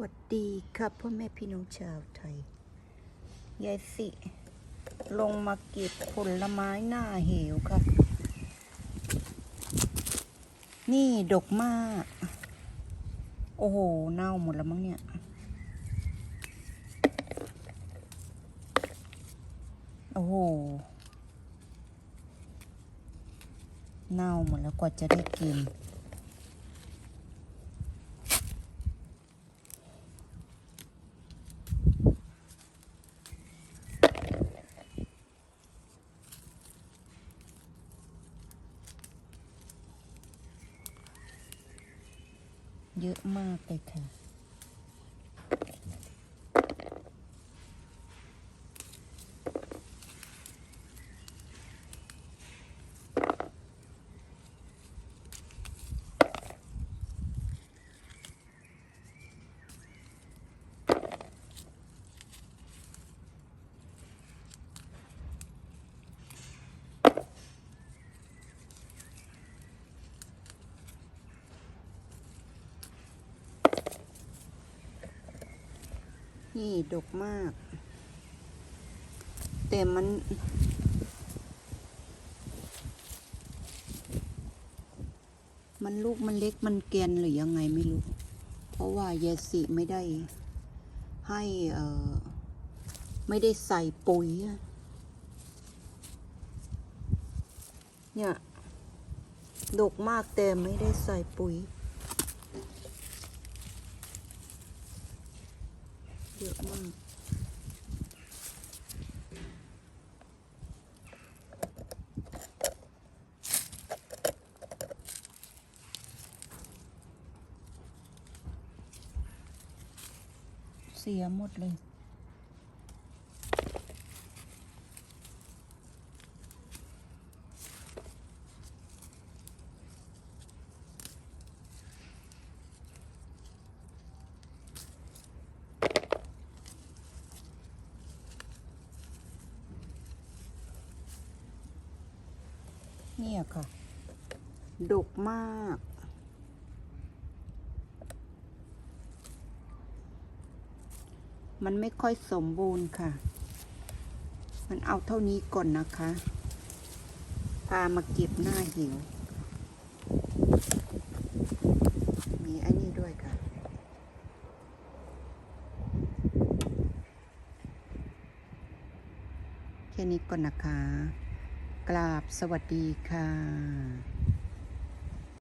วัสดีครับพ่อแม่พี่น้องชาวไทย ยายสิ ลงมาเก็บผลไม้หน้าเหวครับนี่ดกมาก โอ้โห เน่าหมดแล้วมั้งเนี่ย โอ้โห เน่าหมดแล้วกว่าจะได้กิน เยอะมากเลยค่ะ นี่ดกมาก แต่มันมันลูกมันเล็กมันแกลนหรือยังไงไม่รู้ เพราะว่ายายสิไม่ได้ให้เอ่อไม่ได้ใส่ปุ๋ย เนี่ย ดกมากแต่ไม่ได้ใส่ปุ๋ย เยอะมากเสียหมดเลย เนี่ยค่ะ ดกมาก มันไม่ค่อยสมบูรณ์ค่ะ มันเอาเท่านี้ก่อนนะคะพามาเก็บหน้าหิว มีไอ้นี่ด้วยค่ะแค่นี้ก่อนนะคะ กราบสวัสดีค่ะ